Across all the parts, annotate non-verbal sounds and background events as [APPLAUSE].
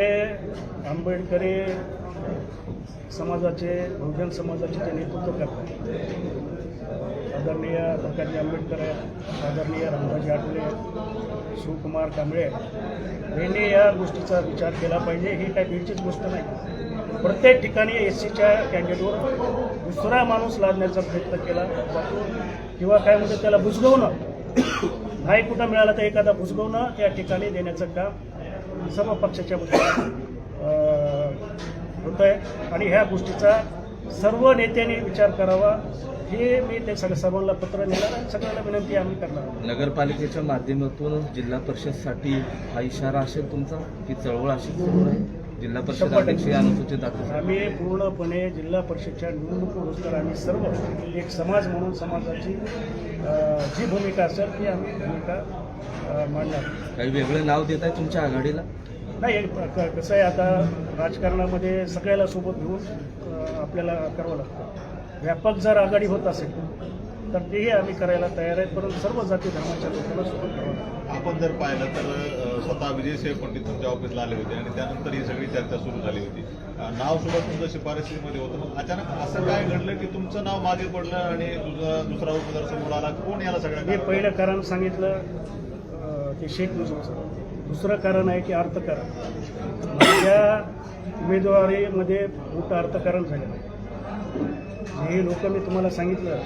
हे आंबेडकरी समाजाचे बहुजन समाजाचे ते नेतृत्व करतात. आदरणीय प्रकाशजी आंबेडकर आहेत आदरणीय रामराजे आठवले शिवकुमार कांबळे यांनी या गोष्टीचा विचार केला पाहिजे. ही काही वेळचीच गोष्ट नाही. प्रत्येक ठिकाणी एस सीच्या कॅन्डिडेटवर दुसरा माणूस लादण्याचा प्रयत्न केला. जातो किंवा काय म्हणतात त्याला बुजगवणं [COUGHS] नाही कुठं मिळाला तर एखादा बुजगवणं त्या ठिकाणी देण्याचं काम. सर्व पक्षाच्या होत आहे आणि ह्या गोष्टीचा सर्व नेत्यांनी विचार करावा. हे मी ते सगळं सर्वांना पत्र नेणार आणि सगळ्यांना विनंती आम्ही करणार. नगरपालिकेच्या माध्यमातून जिल्हा परिषदसाठी हा इशारा असेल तुमचा? की चळवळ असेल जिल्हा परिषद अनुसूचित आम्ही पूर्णपणे जिल्हा परिषदच्या निवडणुकीनुसार आम्ही सर्व एक समाज म्हणून समाजाची जी भूमिका असेल ती आम्ही भूमिका मांडणार काही वेगळं नाव देत आहे तुमच्या आघाडीला? नाही कसं आहे आता राजकारणामध्ये सगळ्याला सोबत घेऊन आपल्याला करावं लागतं. व्यापक जर आघाडी होत असेल तर तेही आम्ही करायला तयार आहेत परंतु सर्व जाती धर्माच्या लोकांना सोबत करावं लागतं. आपण जर पाहिलं तर स्वतः विजयसिंह पंडित तुमच्या ऑफिसला आले होते आणि त्यानंतर ही सगळी चर्चा सुरू झाली होती. नाव सुद्धा तुमचं शिफारशीमध्ये होतं मग अचानक असं काय घडलं की तुमचं नाव मागे पडलं आणि दुसरा दुसरा उमेदवार समोर आला? कोण याला मी सगळ्या पहिलं कारण सांगितलं ते शेख मुजीबचं दुसरं कारण आहे की अर्थकारण. माझ्या उमेदवारीमध्ये मोठं अर्थकारण झालेलं आहे. हे लोक मी तुम्हाला सांगितलं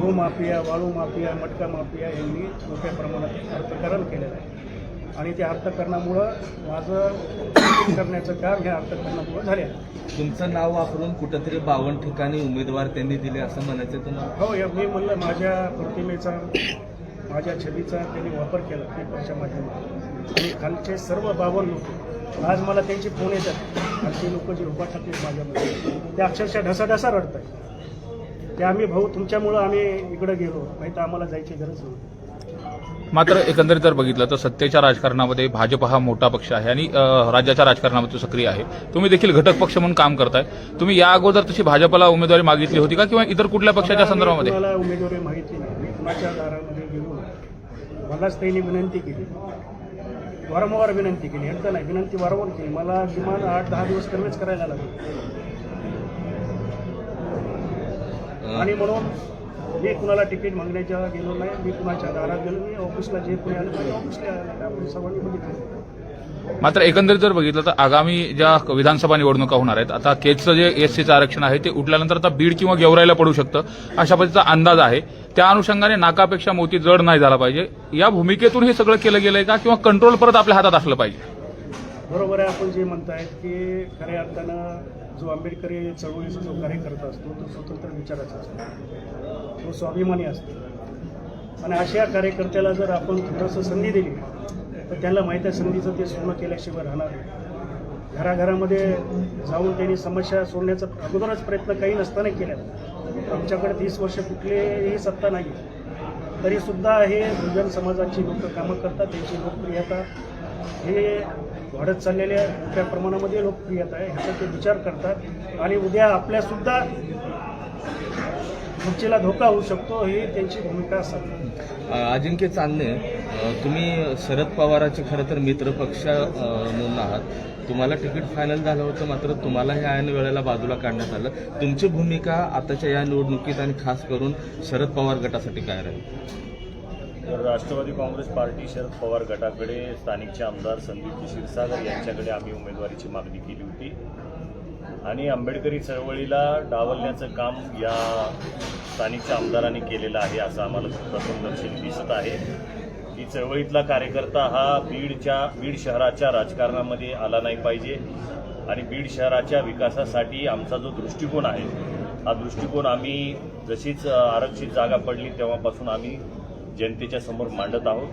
गो माफिया वाळू माफिया मटका माफिया यांनी मोठ्या प्रमाणात अर्थकारण केलेलं आहे. आणि त्या अर्थकारणामुळं माझं करण्याचं काम ह्या अर्थकारणामुळं झाले तुमचं नाव वापरून कुठंतरी बावन्न ठिकाणी उमेदवार त्यांनी दिले असं म्हणायचं तुम्हाला? हो या- मी म्हणलं माझ्या प्रतिमेचा माझ्या छबीचा त्यांनी वापर केला पेपरच्या माध्यमातून. आणि खालचे सर्व बावन लोक आज मला त्यांचे फोन येतात. आणि ते लोक जे उभा टाकले माझ्यामध्ये ते अक्षरशः ढसाढसा रडत आहेत ते आम्ही भाऊ तुमच्यामुळं आम्ही इकडं गेलो. नाही तर आम्हाला जायची गरज नव्हती मात्र एकंदरीत जर बघितलं तर सत्तेच्या राजकारणामध्ये भाजप हा मोठा पक्ष आहे आणि राज्याच्या राजकारणामध्ये सक्रिय आहे. तुम्ही देखील घटक पक्ष म्हणून काम करताय. तुम्ही या अगोदर तशी भाजपला उमेदवारी मागितली होती का? किंवा इतर कुठल्या पक्षाच्या संदर्भामध्ये? उमेदवारी माहिती नाही मी कुणाच्या दारामध्ये गेलो नाही. मलाच त्यांनी विनंती केली. वारंवार विनंती केली. एकदा नाही विनंती वारंवार केली. मला किमान आठ दहा दिवस सर्वेच करायला लागले. आणि म्हणून मी कुणाला तिकीट मागण्याच्या गेलो नाही मी कुणाच्या दारात गेलो मी ऑफिसला जे कोणी आलं माझ्या ऑफिसला आपण सर्वांनी बघितलं. मात्र एकंदरीत जर बघितलं तर आगामी ज्या विधानसभा निवडणुका होणार आहेत आता केचचं जे एससीचं आरक्षण आहे ते उठल्यानंतर आता बीड किंवा गेवरायला पडू शकतं अशा पद्धतीचा अंदाज आहे. त्या अनुषंगाने नाकापेक्षा मोती जड नाही झाला पाहिजे. या भूमिकेतून हे सगळं केलं गेलंय का? किंवा कंट्रोल परत आपल्या हातात असलं पाहिजे? बरोबर आहे आपण जे म्हणतायत की खऱ्या अर्थानं जो आंबेडकरी चळवळीचा जो कार्यकर्ता असतो तो स्वतंत्र विचाराचा असतो. तो स्वाभिमानी असतो. आणि अशा कार्यकर्त्याला जर आपण थोडंसं संधी दिली तर त्याला माहीत आहे संधीचं ते सोनं केल्याशिवाय राहणार घराघरामध्ये जाऊन त्यांनी समस्या सोडण्याचा अगोदरच प्रयत्न काही नसताना केला. आमच्याकडे तीस वर्ष कुठलीही सत्ता नाही. तरीसुद्धा हे बहुजन समाजाची लोक कामं करतात त्यांची लोकप्रियता. हे वाढत चाललेल्या मोठ्या प्रमाणामध्ये लोकप्रियता आहे. ह्याचा ते विचार करतात. आणि उद्या आपल्यासुद्धा खुर्चीला धोका होऊ शकतो ही त्यांची भूमिका असावी. अजिंक्य चांदणे तुम्ही शरद पवाराचे खरं तर मित्र पक्ष अ, म्हणून आहात. तुम्हाला तिकीट फायनल झालं होतं मात्र तुम्हाला ह्या ऐन वेळेला बाजूला काढण्यात आलं. तुमची भूमिका आताच्या या निवडणुकीत आणि खास करून शरद पवार गटासाठी काय राहील? तर राष्ट्रवादी काँग्रेस पार्टी शरद पवार गटाकडे स्थानिकचे आमदार संदीपजी क्षीरसागर यांच्याकडे आम्ही उमेदवारीची मागणी केली होती. आणि आंबेडकरी चळवळीला डावलण्याचं काम या स्थानिकच्या आमदारांनी केलेलं आहे असं आम्हाला प्रथमदर्शनी दिसत आहे. की चळवळीतला कार्यकर्ता हा बीडच्या बीड शहराच्या राजकारणामध्ये आला नाही पाहिजे आणि बीड शहराच्या विकासासाठी आमचा जो दृष्टिकोन आहे हा दृष्टिकोन आम्ही जशीच आरक्षित जागा पडली तेव्हापासून आम्ही जनतेच्या समोर मांडत आहोत.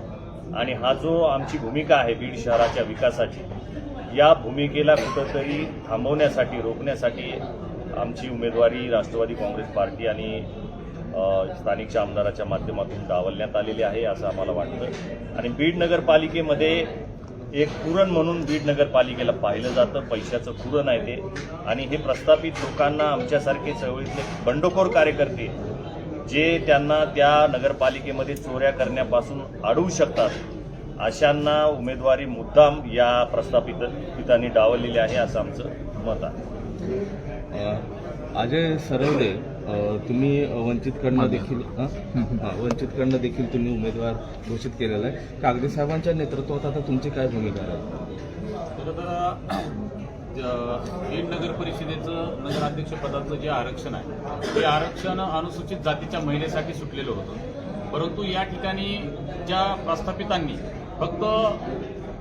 आणि हा जो आमची भूमिका आहे बीड शहराच्या विकासाची या भूमिकेला कुठंतरी थांबवण्यासाठी रोखण्यासाठी आमची उमेदवारी राष्ट्रवादी काँग्रेस पार्टी आणि स्थानिकच्या आमदाराच्या माध्यमातून डावलण्यात आलेली आहे असं आम्हाला वाटतं. आणि बीड नगरपालिकेमध्ये एक कुरण म्हणून बीड नगरपालिकेला पाहिलं जातं. पैशाचं कुरण आहे ते. आणि हे प्रस्थापित लोकांना आमच्यासारखे चळवळीतले बंडखोर कार्यकर्ते जे त्यांना त्या नगरपालिकेमध्ये चोऱ्या करण्यापासून अडवू शकतात अशांना उमेदवारी मुद्दाम या प्रस्थापित पितांनी डावललेली आहे असं आमचं मत आहे. अजय सरवडे तुम्ही वंचितकडनं देखील? हा, वंचितकडनं देखील तुम्ही उमेदवार घोषित केलेला आहे. कागदे साहेबांच्या नेतृत्वात आता तुमची काय भूमिका आहे खरं तर ज- बीड नगर परिषदेचं नगराध्यक्षपदाचं जे आरक्षण आहे ते आरक्षण अनुसूचित जातीच्या महिलेसाठी सुटलेलं होतं. परंतु या ठिकाणी ज्या प्रस्थापितांनी फक्त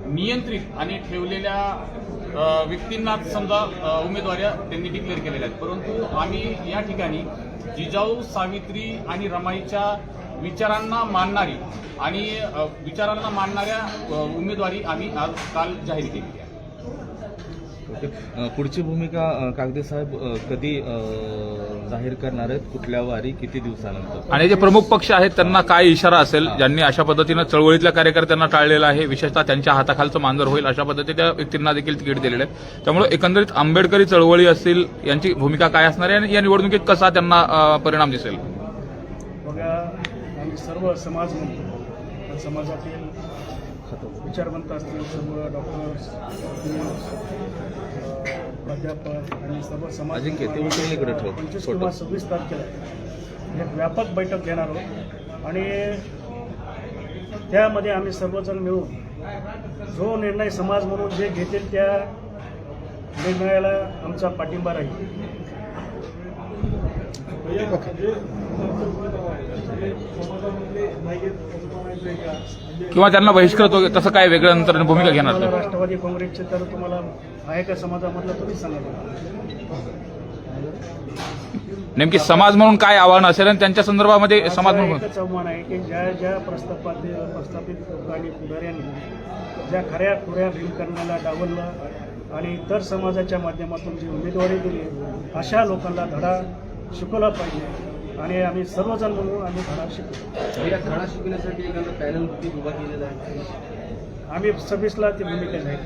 नियंत्रित आणि ठेवलेल्या व्यक्तींनाच समजा उमेदवाऱ्या त्यांनी डिक्लेअर केलेल्या आहेत. परंतु आम्ही या ठिकाणी जिजाऊ सावित्री आणि रमाईच्या विचारांना मानणारी आणि विचारांना मानणाऱ्या उमेदवारी आम्ही आज काल जाहीर केली आहे. ओके. पुढची भूमिका कागदे साहेब कधी जाहीर करणार आहेत? कुठल्या वारी किती दिवसानंतर? आणि जे प्रमुख पक्ष आहेत त्यांना काय इशारा असेल ज्यांनी अशा पद्धतीनं चळवळीतल्या कार्यकर्त्यांना टाळलेलं आहे विशेषतः त्यांच्या हाताखालचं मांजर होईल अशा पद्धतीच्या व्यक्तींना देखील तिकीट दिलेलं आहे. त्यामुळे एकंदरीत आंबेडकरी चळवळी असतील यांची भूमिका काय असणार आहे? आणि या निवडणुकीत कसा त्यांना परिणाम दिसेल? बघा आम्ही सर्व समाज म्हणतो समाजातील विचारवंत असतील सर्व डॉक्टर्स प्राध्यापक आणि सर्व समाज. पंचवीस. किंवा सव्वीस तारखेला एक व्यापक बैठक घेणार आहोत. आणि त्यामध्ये आम्ही सर्वजण मिळून जो निर्णय समाज म्हणून जे घेतील त्या निर्णयाला आमचा पाठिंबा राहील. किंवा त्यांना बहिष्कृत तसं काय वेगळं नंतर भूमिका घेणार तुम्ही? राष्ट्रवादी काँग्रेसचे तर तुम्हाला आहे का समाजामधलं तुम्ही सांगा नेमकी समाज म्हणून काय आव्हान असेल आणि त्यांच्या संदर्भामध्ये समाज माझं म्हणून एकच आव्हान आहे की ज्या ज्या प्रस्थापित प्रस्थापित लोकांनी पुढाऱ्यांनी ज्या खऱ्या खुऱ्या भीमकरणाला डावललं आणि इतर समाजाच्या माध्यमातून जी उमेदवारी दिली अशा लोकांना धडा शिकवला पाहिजे आणि आम्ही सर्वजण म्हणून आम्ही धडा शिकू धडा शिकण्यासाठी एखादा पॅनल उभा केलेला आहे. आम्ही सव्वीसला ती भूमिका जाहीर